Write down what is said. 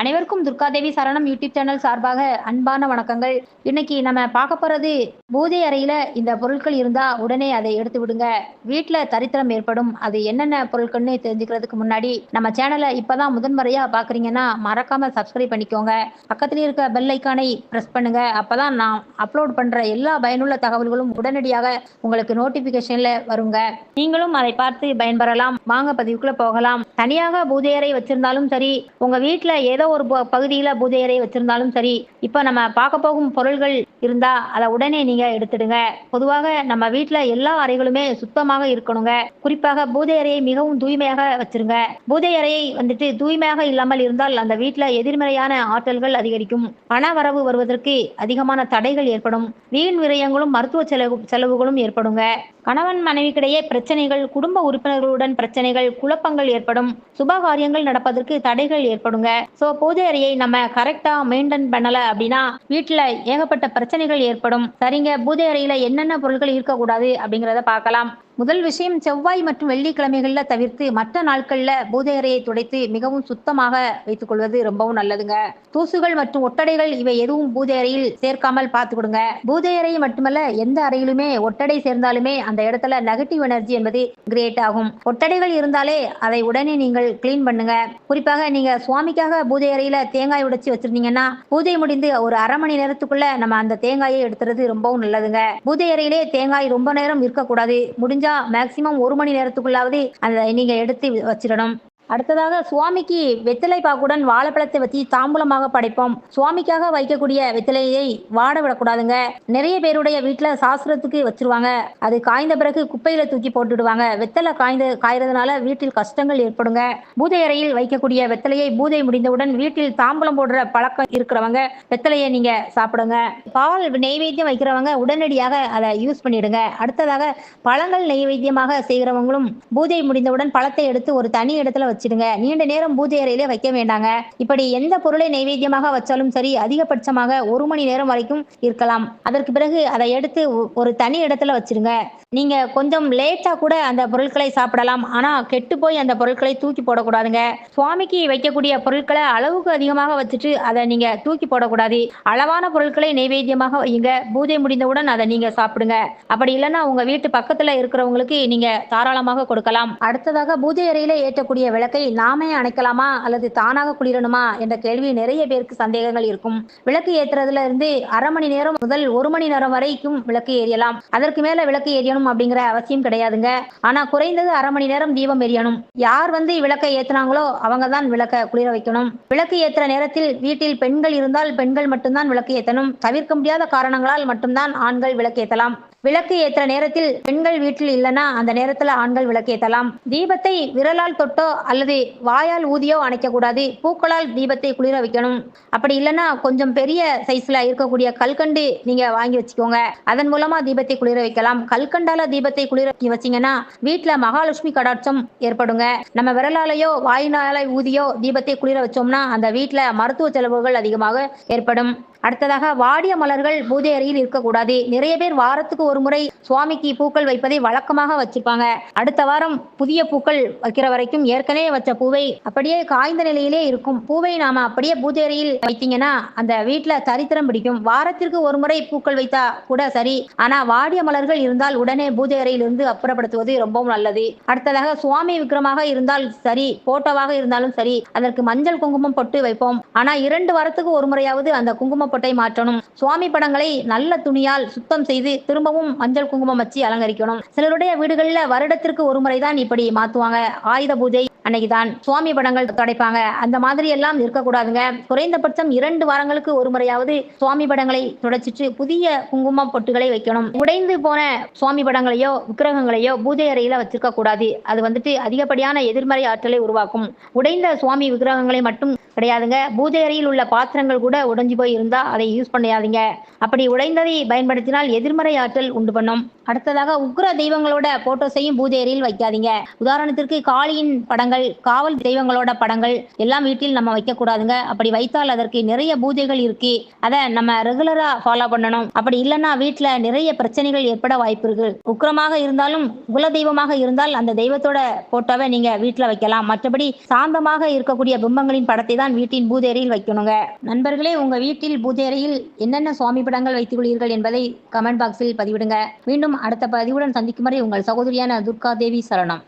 அனைவருக்கும் துர்காதேவி சரணம் YouTube channel சார்பாக அன்பான வணக்கங்கள். இன்னைக்கு நம்ம பார்க்க போறது பூஜை அறையில இந்த பொருட்கள் இருந்தா உடனே அதை எடுத்து விடுங்க. வீட்டுல தரித்திரம் ஏற்படும். அது என்னென்ன பொருட்கள்னு தெரிஞ்சுக்கிறதுக்கு முன்னாடி நம்ம சேனலை இப்பதான் முதன்முறையா பாக்குறீங்கன்னா மறக்காம சப்ஸ்கிரைப் பண்ணிக்கோங்க. பக்கத்துல இருக்க பெல் ஐக்கானை பிரஸ் பண்ணுங்க. அப்பதான் நான் அப்லோட் பண்ற எல்லா பயனுள்ள தகவல்களும் உடனடியாக உங்களுக்கு நோட்டிபிகேஷன்ல வருங்க. நீங்களும் அதை பார்த்து பயன்பெறலாம். வாங்க பதிவுக்குள்ள போகலாம். தனியாக பூஜை அறை வச்சிருந்தாலும் சரி உங்க வீட்டுல ஏதோ ஒரு பகுதியில் பூஜை அறை வச்சிருந்தாலும் சரி இப்ப நம்ம பார்க்க போகும் பொருள்கள் இருந்தா அதை உடனே நீங்க எடுத்துடுங்க. பொதுவாக நம்ம வீட்டுல எல்லா அறைகளுமே சுத்தமாக இருக்கணுங்க. குறிப்பாக பூஜை அறையை மிகவும் தூய்மையாக வச்சிருங்க. பூஜை அறையை வந்துட்டு தூய்மையாக இல்லாமல் இருந்தால் அந்த வீட்டுல எதிர்மறையான ஆற்றல்கள் அதிகரிக்கும். பண வரவு வருவதற்கு அதிகமான தடைகள் ஏற்படும். வீண் விரயங்களும் மருத்துவ செலவு செலவுகளும் ஏற்படுங்க. கணவன் மனைவிக்கிடையே பிரச்சனைகள் குடும்ப உறுப்பினர்களுடன் பிரச்சனைகள் குழப்பங்கள் ஏற்படும். சுப காரியங்கள் நடப்பதற்கு தடைகள் ஏற்படுங்க. சோ பூஜை அறையை நம்ம கரெக்டா மெயின்டைன் பண்ணல அப்படின்னா வீட்டுல ஏகப்பட்ட பிரச்சனைகள் ஏற்படும். சரிங்க பூஜை அறையில என்னென்ன பொருட்கள் இருக்கக்கூடாது அப்படிங்கறத பார்க்கலாம். முதல் விஷயம் செவ்வாய் மற்றும் வெள்ளிக்கிழமைகளில் தவிர்த்து மற்ற நாட்களில் பூதையறையை அறையை துடைத்து மிகவும் சுத்தமாக வைத்துக் கொள்வது ரொம்பவும் நல்லதுங்க. தூசுகள் மற்றும் ஒட்டடைகள் இவை எதுவும் பூதையறையில் சேர்க்காமல் பார்த்து கொடுங்க பூதையறை மட்டுமல்ல எந்த அறையிலுமே ஒட்டடை சேர்ந்தாலுமே அந்த இடத்துல நெகட்டிவ் எனர்ஜி என்பது கிரியேட் ஆகும். ஒட்டடைகள் இருந்தாலே அதை உடனே நீங்கள் கிளீன் பண்ணுங்க. குறிப்பாக நீங்க சுவாமிக்காக பூஜை அறையில தேங்காய் உடைச்சு வச்சிருந்தீங்கன்னா பூஜை முடிந்து ஒரு அரை மணி நேரத்துக்குள்ள நம்ம அந்த தேங்காயை எடுத்துறது ரொம்பவும் நல்லதுங்க. பூஜை அறையிலே தேங்காய் ரொம்ப நேரம் இருக்கக்கூடாது. முடிஞ்ச மேக்சிமம் ஒரு மணி நேரத்துக்குள்ளாவது அதை நீங்க எடுத்து வச்சிடணும். அடுத்ததாக சுவாமிக்கு வெத்தலை பாக்குடன் வாழைப்பழத்தை வச்சு தாம்பூலமாக படைப்போம். சுவாமிக்காக வைக்கக்கூடிய வெத்தலையை வாட விடக்கூடாதுங்க. நிறைய பேருடைய வீட்டுல சாஸ்திரத்துக்கு வச்சிருவாங்க. அது காய்ந்த பிறகு குப்பையில தூக்கி போட்டுடுவாங்க. வெத்தலை காய்ந்த காயறதுனால வீட்டில் கஷ்டங்கள் ஏற்படுங்க. பூஜை அறையில் வைக்கக்கூடிய வெத்தலையை பூஜை முடிந்தவுடன் வீட்டில் தாம்பூலம் போடுற பழக்கம் இருக்கிறவங்க வெத்தலையை நீங்க சாப்பிடுங்க. பால் நெய்வேத்தியம் வைக்கிறவங்க உடனடியாக அதை யூஸ் பண்ணிடுங்க. அடுத்ததாக பழங்கள் நெய்வேத்தியமாக செய்கிறவங்களும் பூஜை முடிந்தவுடன் பழத்தை எடுத்து ஒரு தனி இடத்துல வச்சிடுங்க. நீண்ட நேரம் பூஜை அறையிலே வைக்க வேண்டாங்க. இப்படி எந்த பொருளை நைவேத்தியமாக வச்சாலும் சரி அதிகபட்சமாக ஒரு மணி நேரம் வரைக்கும் இருக்கலாம். அதற்கு பிறகு அதை எடுத்து ஒரு தனி இடத்துல வச்சிருங்க நீங்க கொஞ்சம் லேட்டா கூட அந்த பொருட்களை சாப்பிடலாம். ஆனா கெட்டு போய் அந்த பொருட்களை தூக்கி போடக்கூடாதுங்க. சுவாமிக்கு வைக்கக்கூடிய பொருட்களை அளவுக்கு அதிகமாக வச்சுட்டு அதை நீங்க தூக்கி போடக்கூடாது. அளவான பொருட்களை நைவேத்தியமாக வையுங்க. பூஜை முடிந்தவுடன் அதை நீங்க சாப்பிடுங்க. அப்படி இல்லைன்னா உங்க வீட்டு பக்கத்துல இருக்கிறவங்களுக்கு நீங்க தாராளமாக கொடுக்கலாம். அடுத்ததாக பூஜை அறையில ஏற்றக்கூடிய விளக்கை விளக்கை நாமே அணைக்கலாமா? அல்லது தானாக குளிரணுமா? என்ற கேள்வி நிறைய பேருக்கு சந்தேகங்கள் இருக்கும். விளக்கு ஏத்துறதுல இருந்து அரை மணி நேரம் முதல் ஒரு மணி நேரம் வரைக்கும் விளக்கு ஏறியலாம் அதற்கு மேல விளக்கு எரியணும் அப்படிங்கிற அவசியம் கிடையாதுங்க. ஆனா குறைந்தது அரை மணி நேரம் தீபம் எரியணும். யார் வந்து விளக்கை ஏத்துனாங்களோ அவங்க தான் விளக்க குளிர வைக்கணும். விளக்கு ஏத்துற நேரத்தில் வீட்டில் பெண்கள் இருந்தால் பெண்கள் மட்டும்தான் விளக்கு ஏத்தணும். தவிர்க்க முடியாத காரணங்களால் மட்டும்தான் ஆண்கள் விளக்கு ஏத்தலாம். விளக்கு ஏத்துற நேரத்தில் பெண்கள் வீட்டில் இல்லைன்னா அந்த நேரத்துல ஆண்கள் விளக்கு ஏத்தலாம். தீபத்தை விரலால் தொட்டோ அல்லது வாயால் ஊதியோ அணைக்கக்கூடாது. பூக்களால் தீபத்தை குளிர வைக்கணும். அப்படி இல்லைன்னா கொஞ்சம் பெரிய சைஸ்ல இருக்கக்கூடிய கல்கண்டு நீங்க வாங்கி வச்சுக்கோங்க. அதன் மூலமா தீபத்தை குளிர வைக்கலாம். கல்கண்டால தீபத்தை குளிர வச்சீங்கன்னா வீட்டுல மகாலட்சுமி கடாட்சம் ஏற்படுங்க. நம்ம விரலாலையோ வாயினால ஊதியோ தீபத்தை குளிர வச்சோம்னா அந்த வீட்டுல மருத்துவ செலவுகள் அதிகமாக ஏற்படும். அடுத்ததாக வாடிய மலர்கள் பூஜை அறையில் இருக்கக்கூடாது. நிறைய பேர் வாரத்துக்கு ஒரு முறை சுவாமிக்கு பூக்கள் வைப்பதை வழக்கமாக வச்சிருப்பாங்க. அடுத்த வாரம் புதிய பூக்கள் வைக்கிற வரைக்கும் ஏற்கனவே வச்ச பூவை அப்படியே காய்ந்த நிலையிலே இருக்கும். பூவை நாம அப்படியே பூஜை அறையில் வைத்தீங்கன்னா அந்த வீட்டுல தரித்திரம் பிடிக்கும். வாரத்திற்கு ஒரு முறை பூக்கள் வைத்தா கூட சரி. ஆனா வாடிய மலர்கள் இருந்தால் உடனே பூஜை அறையிலிருந்து அப்புறப்படுத்துவது ரொம்பவும் நல்லது. அடுத்ததாக சுவாமி விக்கிரமாக இருந்தால் சரி. போட்டோவாக இருந்தாலும் சரி. அதற்கு மஞ்சள் குங்குமம் பொட்டு வைப்போம். ஆனா இரண்டு வாரத்துக்கு ஒரு முறையாவது அந்த குங்கும கொட்டை மாற்றணும். சுவாமி படங்களை நல்ல துணியால் சுத்தம் செய்து திரும்பவும் மஞ்சள் குங்குமம் வச்சு அலங்கரிக்கணும். சிலருடைய வீடுகளில் வருடத்திற்கு ஒரு முறைதான் இப்படி மாத்துவாங்க. ஆயுத பூஜை அன்னைக்குதான் சுவாமி படங்கள் துடைப்பாங்க அந்த மாதிரி எல்லாம் இருக்கக்கூடாதுங்க. குறைந்தபட்சம் இரண்டு வாரங்களுக்கு ஒரு முறையாவது சுவாமி படங்களை துடைச்சிட்டு புதிய குங்குமம் பொட்டுகளை வைக்கணும். உடைந்து போன சுவாமி படங்களையோ விக்கிரகங்களையோ பூஜை அறையில வச்சிருக்க கூடாது அது வந்துட்டு அதிகப்படியான எதிர்மறை ஆற்றலை உருவாக்கும். உடைந்த சுவாமி விக்கிரகங்களை மட்டும் கிடையாதுங்க. பூஜை அறையில் உள்ள பாத்திரங்கள் கூட உடைஞ்சு போய் இருந்தா அதை யூஸ் பண்ணாதீங்க. அப்படி உடைந்ததை பயன்படுத்தினால் எதிர்மறை ஆற்றல் உண்டு பண்ணும். அடுத்ததாக உக்ர தெய்வங்களோட போட்டோஸையும் பூஜை அறையில் வைக்காதீங்க. உதாரணத்திற்கு காளியின் படங்கள் காவல் தெய்வங்களோட படங்கள் எல்லாம் வீட்டில் நம்ம வைக்க கூடாதுங்க அப்படி வைத்தால் அதற்கு நிறைய பூஜைகள் இருக்கு அதை நம்ம ரெகுலரா ஃபாலோ பண்ணணும். அப்படி இல்லைன்னா வீட்டுல நிறைய பிரச்சனைகள் ஏற்பட வாய்ப்பு இருக்கு. உக்கிரமாக இருந்தாலும் குல தெய்வமாக இருந்தால் அந்த தெய்வத்தோட போட்டோவை நீங்க வீட்டுல வைக்கலாம். மற்றபடி சாந்தமாக இருக்கக்கூடிய பிம்பங்களின் படத்தை தான் தான் வீட்டின் பூஜை வைக்கணுங்க. நண்பர்களே உங்க வீட்டில் பூஜை என்னென்ன சுவாமி படங்கள் வைத்துள்ளீர்கள் என்பதை கமெண்ட் பாக்ஸில் பதிவிடுங்க. மீண்டும் அடுத்த பதிவுடன் சந்திக்கும் வரை உங்கள் சகோதரியான துர்கா தேவி சரணம்.